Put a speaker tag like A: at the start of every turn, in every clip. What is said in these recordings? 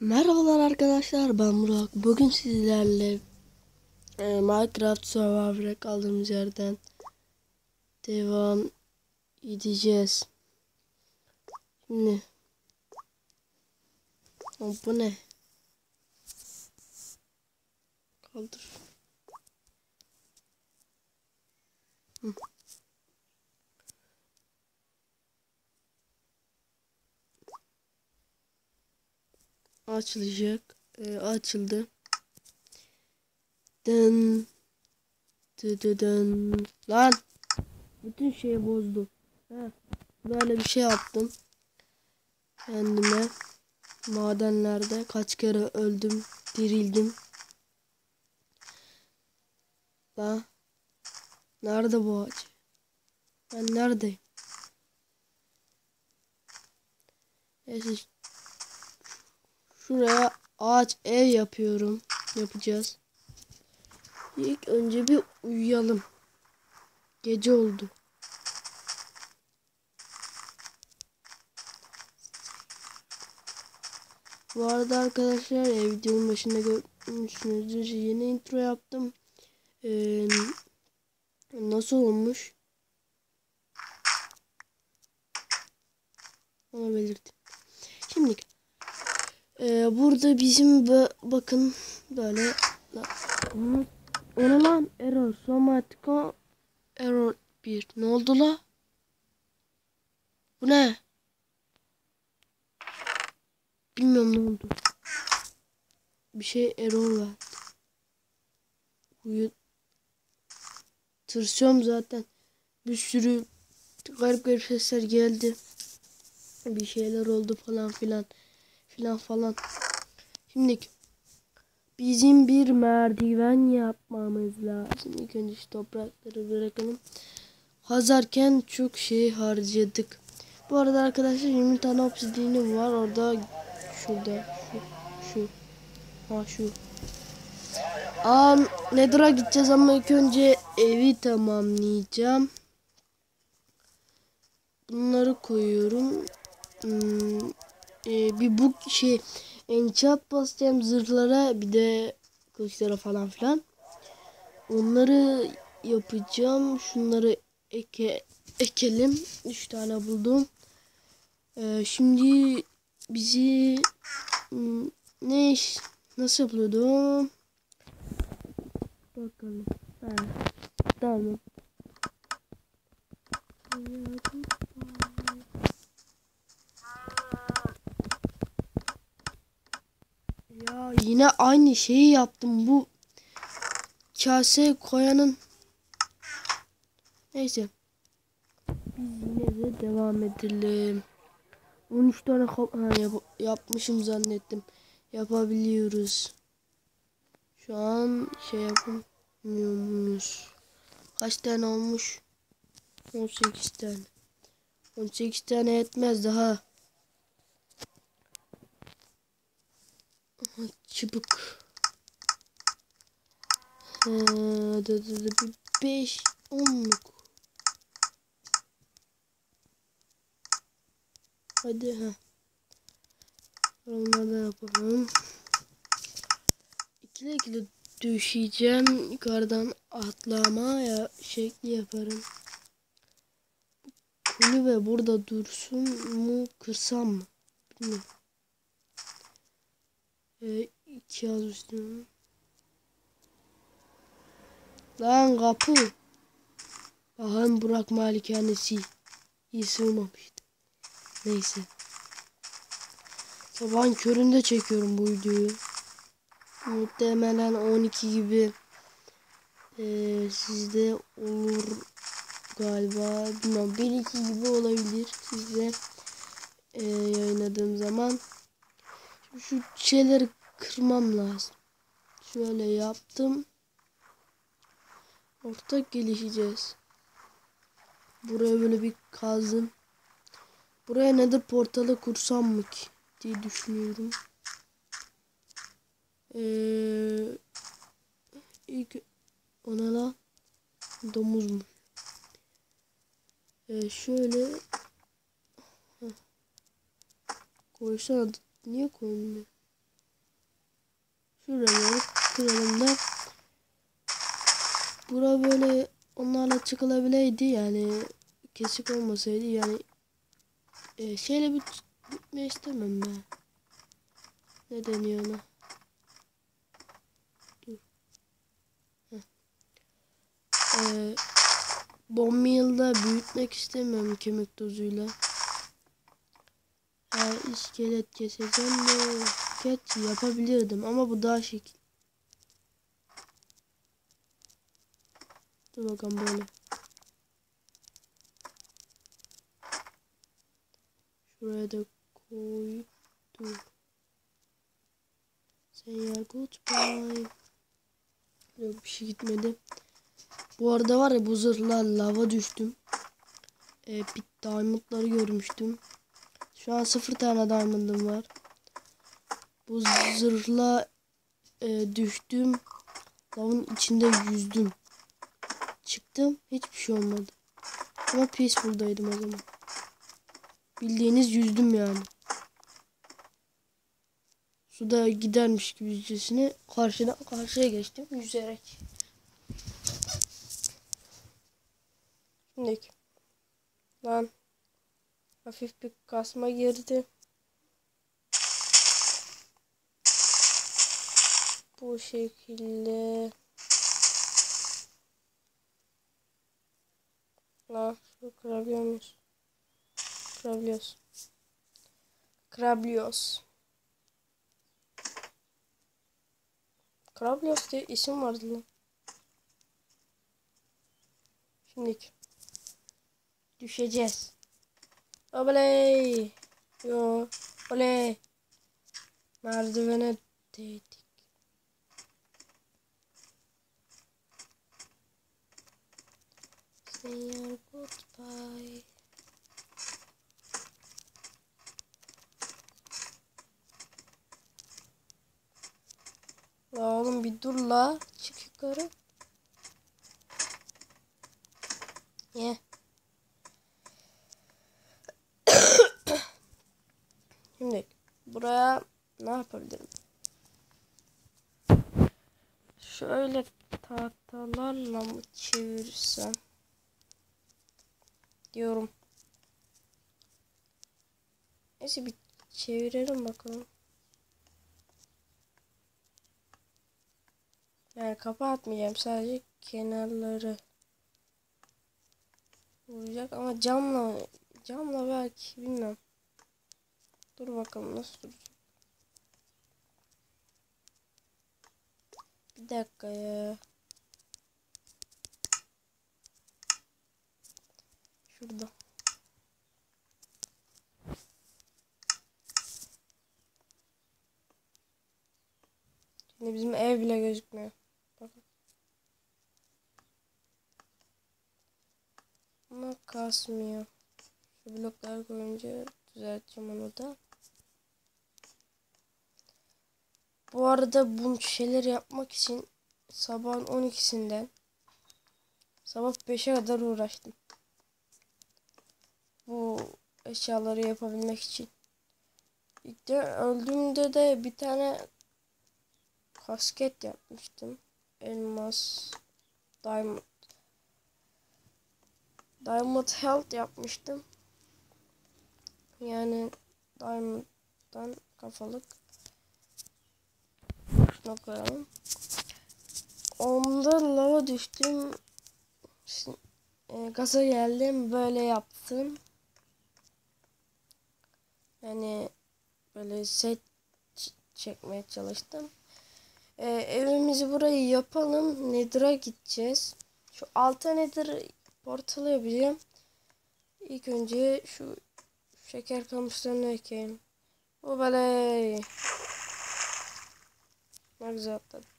A: Merhabalar arkadaşlar ben Burak. Bugün sizlerle e, Minecraft Survivor'a kaldığımız yerden devam edeceğiz. Şimdi Lan bu ne? Kaldır. Hı. Açılacak. Ee, açıldı. Dı dın. Lan. Bütün şeyi bozdu. Ha. Böyle bir şey yaptım. Kendime. Madenlerde kaç kere öldüm. Dirildim. La. Nerede bu ağaç? Ben neredeyim? Neyse Şuraya ağaç ev yapıyorum. Yapacağız. İlk önce bir uyuyalım. Gece oldu. Bu arada arkadaşlar e, videonun başında görmüşsünüzdür. Yeni intro yaptım. Ee, nasıl olmuş? Ona belirttim. Şimdi ee, burada bizim bakın böyle o ne lan? Error somatika. Error 1 ne oldu la? Bu ne? Bilmiyorum ne oldu. Bir şey error verdi Uyu tırsıyorum zaten. Bir sürü garip garip sesler geldi. Bir şeyler oldu falan filan filan falan. Şimdi bizim bir merdiven yapmamız lazım. İlk önce şu toprakları bırakalım. Kazarken çok şey harcadık. Bu arada arkadaşlar 20 tane obsidianim var. Orada şurada şu şu ha şu. Aa Nether'a gideceğiz ama ilk önce evi tamamlayacağım. Bunları koyuyorum. Hmm, e, bir bu şey enchant basacağım zırhlara bir de kılıçlara falan filan. Onları yapacağım. Şunları eke ekelim. Üç tane buldum. Ee, şimdi bizi ne iş nasıl yapılıyordu? Bakalım. Ha, tamam. Ya yine aynı şeyi yaptım. Bu kase koyanın neyse. Biz yine de devam edelim. 13 tane ha, yap yapmışım zannettim. Yapabiliyoruz. Şu an şey yapamıyoruz. Kaç tane olmuş? 18 tane. 18 tane etmez daha. Çubuk. Ee, da, da, da, bir beş onluk. Hadi ha. Onlardan yapalım. İkili ikili düşeceğim. Yukarıdan atlama ya şekli yaparım. Kulübe burada dursun mu kırsam mı? Bilmiyorum. Ee, iki yazmıştım. Lan kapı. Bakın Burak Malikanesi. İyi sığmamıştı. Neyse. Sabahın köründe çekiyorum bu videoyu. Muhtemelen 12 gibi ee, sizde olur galiba. Bilmem 1-2 gibi olabilir sizde ee, yayınladığım zaman. Şu şeyleri kırmam lazım. Şöyle yaptım. Ortak gelişeceğiz. Buraya böyle bir kazdım. Buraya nedir portalı kursam mı ki diye düşünüyorum. Ee, ilk ona la domuzmuş. Ee, şöyle Heh. koysana Niye koymuyor? Şuraları kıralım da. Bura böyle onlarla çıkılabileydi yani kesik olmasaydı yani e, şeyle bit bitme istemem ben. Ne deniyor ona? Dur. Ee, büyütmek istemiyorum kemik tozuyla. Ha, iskelet keseceğim de geç yapabilirdim ama bu daha şekil. Dur bakalım böyle. Şuraya da koy. Dur. Sen goodbye. Yok bir şey gitmedi. Bu arada var ya bu zırhla lava düştüm. Ee, bir diamondları görmüştüm. Şu an sıfır tane diamond'ım var. Bu zırhla e, düştüm. Lavın içinde yüzdüm. Çıktım. Hiçbir şey olmadı. Ama peaceful'daydım o zaman. Bildiğiniz yüzdüm yani. Suda gidermiş gibi yüzcesine karşıdan karşıya geçtim yüzerek. Şimdi lan hafif bir kasma girdi. Bu şekilde Lan şu kırabiliyor muyuz? Kırabiliyoruz. Kırabiliyoruz. Diye isim vardı lan. Şimdi düşeceğiz. Oley. Yo. Oley. Merdivene değdik. Say goodbye. La oğlum bir dur la. Çık yukarı. Ye. Şimdi buraya ne yapabilirim? Şöyle tahtalarla mı çevirsem? Diyorum. Neyse bir çevirelim bakalım. Yani kapatmayacağım sadece kenarları vuracak ama camla camla belki bilmem. Dur bakalım nasıl duracak. Bir dakika ya. Şurada. Şimdi bizim ev bile gözükmüyor. Bakın. Ama kasmıyor. Şu bloklar koyunca düzelteceğim onu da. Bu arada bu şeyler yapmak için sabahın 12'sinden sabah 5'e kadar uğraştım. Bu eşyaları yapabilmek için. İlk de öldüğümde de bir tane kasket yapmıştım. Elmas Diamond Diamond Health yapmıştım. Yani Diamond'dan kafalık. Şuna koyalım. Onda lava düştüm. Şimdi, e, gaza geldim. Böyle yaptım. Yani böyle set çekmeye çalıştım. Ee, evimizi burayı yapalım. Nether'a gideceğiz. Şu alta Nether portalı yapacağım. İlk önce şu şeker kamışlarını ekeyim. O böyle ne güzel atladım.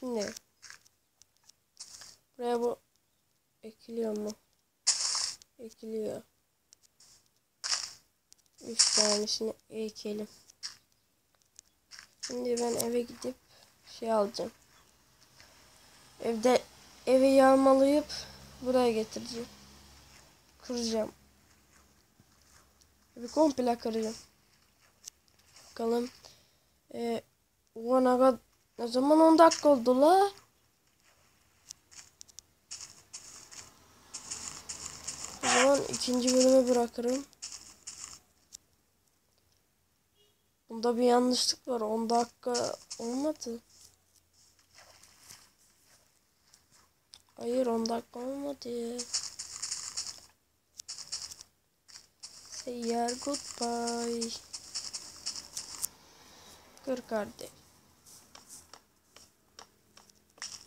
A: Şimdi buraya bu ekiliyor mu? Ekiliyor. Üç tanesini ekelim. Şimdi ben eve gidip şey alacağım. Evde evi yağmalayıp buraya getireceğim. Kıracağım. Evi komple kıracağım. Bakalım E, ulan ne zaman 10 dakika oldu la? O zaman ikinci bölümü bırakırım. Bunda bir yanlışlık var. 10 dakika olmadı. Hayır 10 dakika olmadı. Seyyar goodbye. Kır kardeş.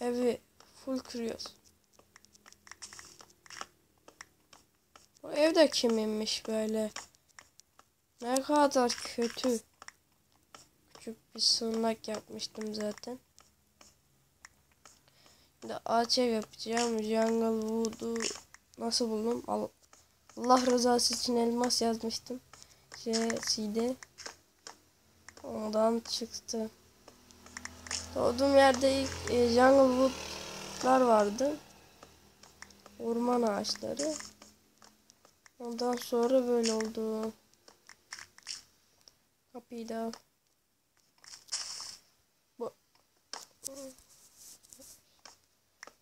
A: Evi full kırıyoruz. Bu ev de kiminmiş böyle? Ne kadar kötü. Küçük bir sığınak yapmıştım zaten. Şimdi ağaç ev yapacağım. Jungle Wood'u nasıl buldum? Al Allah rızası için elmas yazmıştım. C'de. Ondan çıktı. Doğduğum yerde ilk e, Jungle Wood'lar vardı. Orman ağaçları. Ondan sonra böyle oldu. Kapıyı da. Bu.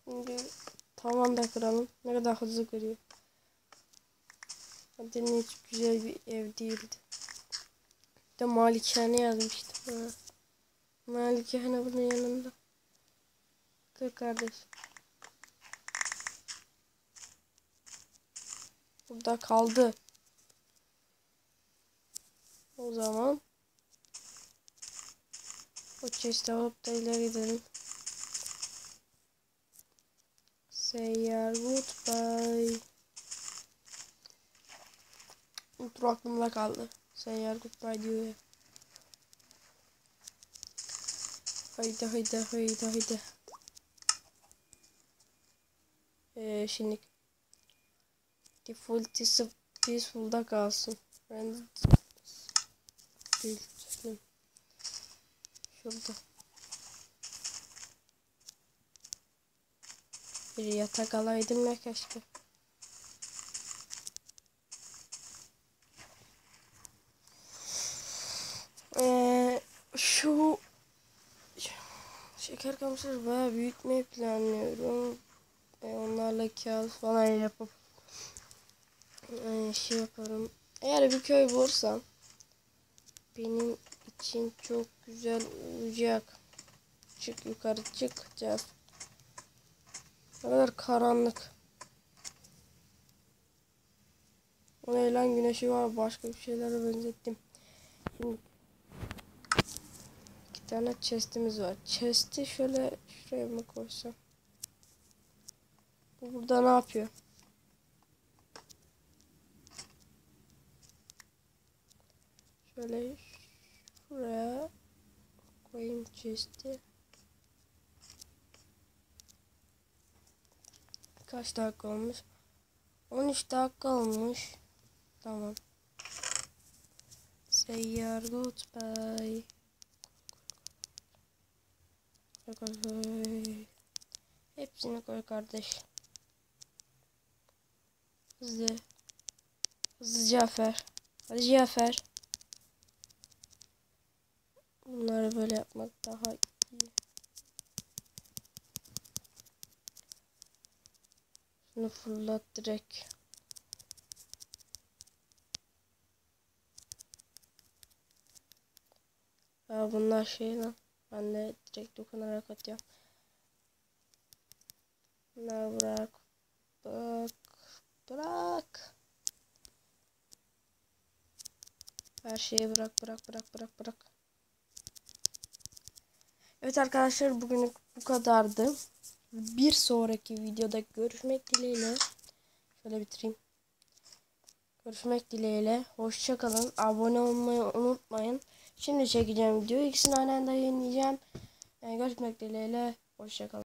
A: Şimdi tavan da kıralım. Ne kadar hızlı kırıyor. Adını hiç güzel bir ev değildi. Bir de malikane yazmıştım. Ha. Malikane bunun yanında. Kır kardeş. Burada kaldı. O zaman o chest'i alıp da ileri gidelim. Seyyar goodbye. Dur aklımda kaldı. Seyyar goodbye diyor ya. Haydi haydi haydi haydi. Ee, şimdi default sıfır peaceful'da kalsın. Ben değiştirelim. Şurada. Bir yatak alaydım ya keşke. Ee, şu şeker kamışları bayağı büyütmeyi planlıyorum. Ee, onlarla kağıt falan yapıp ee, şey yaparım. Eğer bir köy bulursam benim için çok güzel olacak. Çık yukarı çıkacağız. Ne kadar karanlık. O ne güneşi var başka bir şeylere benzettim. Şimdi tane chest'imiz var. Chest'i şöyle şuraya mı koysam? Bu burada ne yapıyor? Şöyle şuraya koyayım chest'i. Kaç dakika olmuş? 13 dakika olmuş. Tamam. Seyyar goodbye. Koy koy koy. Hepsini koy kardeş. Hızlı. Hızlı Cafer. Hadi Cafer. Bunları böyle yapmak daha iyi. Şunu fırlat direkt. Ya bunlar şey lan. Ben de direkt dokunarak atıyorum. Bunları bırak. Bırak. Bırak. Her şeyi bırak bırak bırak bırak bırak. Evet arkadaşlar bugünlük bu kadardı. Bir sonraki videoda görüşmek dileğiyle. Şöyle bitireyim. Görüşmek dileğiyle. Hoşçakalın. Abone olmayı unutmayın. Şimdi çekeceğim video. İkisini aynı anda yayınlayacağım. Yani görüşmek dileğiyle. Hoşçakalın.